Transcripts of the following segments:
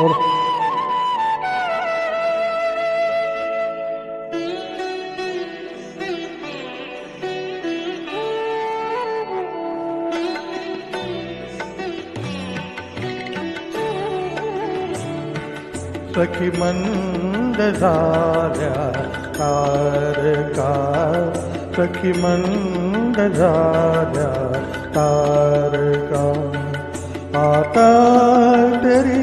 और सखी मंद तार का। सखी मंद तार का। आता तेरी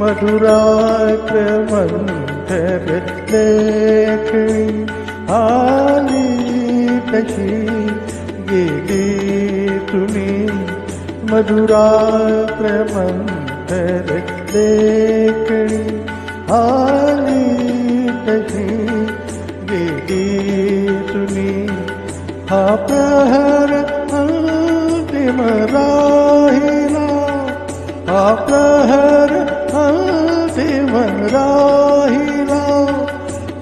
मधुरात मंथर देख हाली तशी गेली तुम्ही मधुरात मंथर देख हाली तशी गेली तुम्ही हा प्रहर अंतिम राहिला, हा प्रहर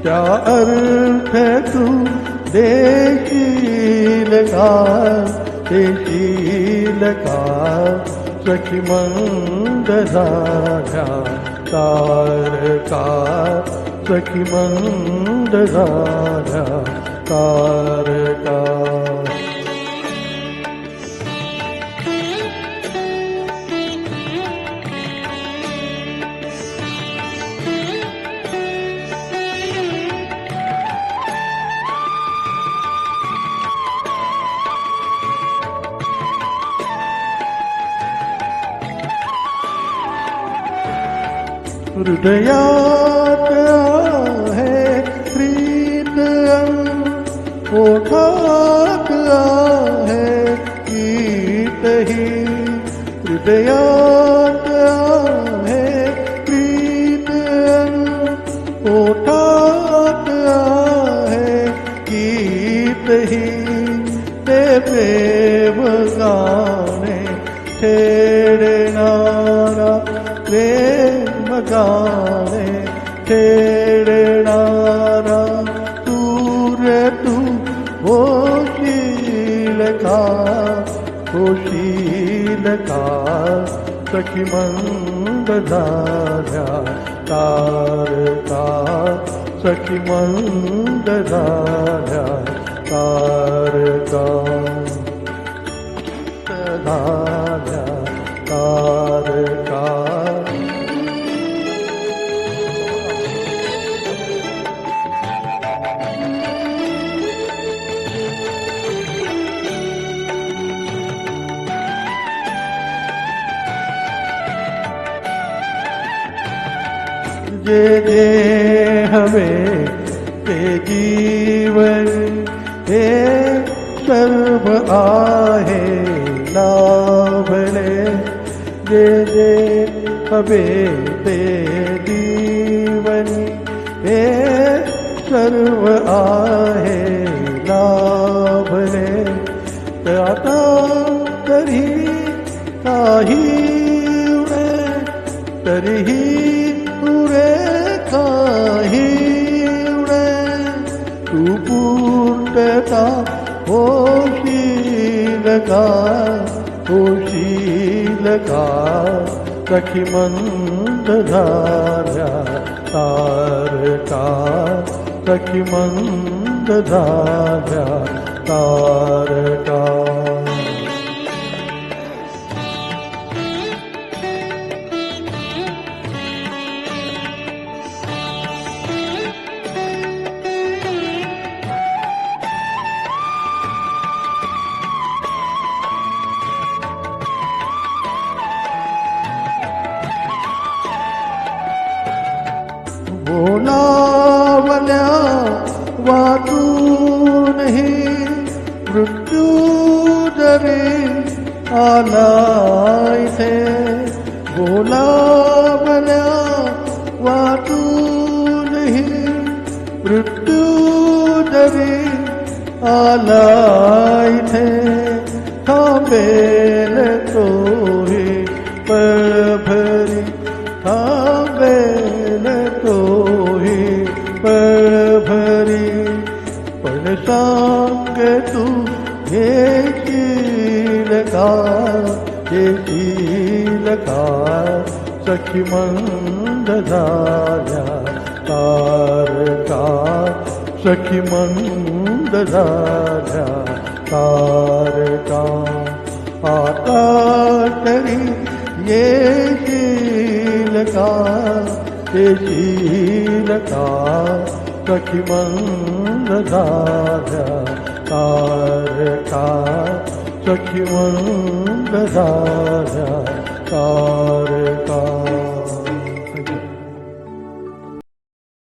क्या अर्थ है तू देखी लगा देखी लगा सखी मंदरा तार रीले शिलकारखीम तारका तार का हृदयात आहे प्रीत ओठात आहे गीत ही. हृदयात आहे प्रीत ओठात आहे गीत ही. ते प्रेम गाणे छेडणारा का सखी मंद झाल्या तारका सखी मंद झाल्या तारका झाल्या जे जे हवे ते जीवन हे सर्व आहे लाभले जे जे हमें ते जीवन हे सर्व आहे तर आता तरी काही तरीही सुपूर्णता खोशील सखी मन्द धार्याका सखी मन्द ध सखी मंद झाल्या तारका बोलावल्या वाचूनही मृत्यू जरी आला इथे बोलावल्या वाचूनही मृत्यू जरी आला इथे थांबेल तोही परभरी ु ये शील के शील सखी मन्द तारका सखी मन्द ददारका आ ये शीलका शील सखी म गदाव्या तारका सखी म्हणून गदाव्या तार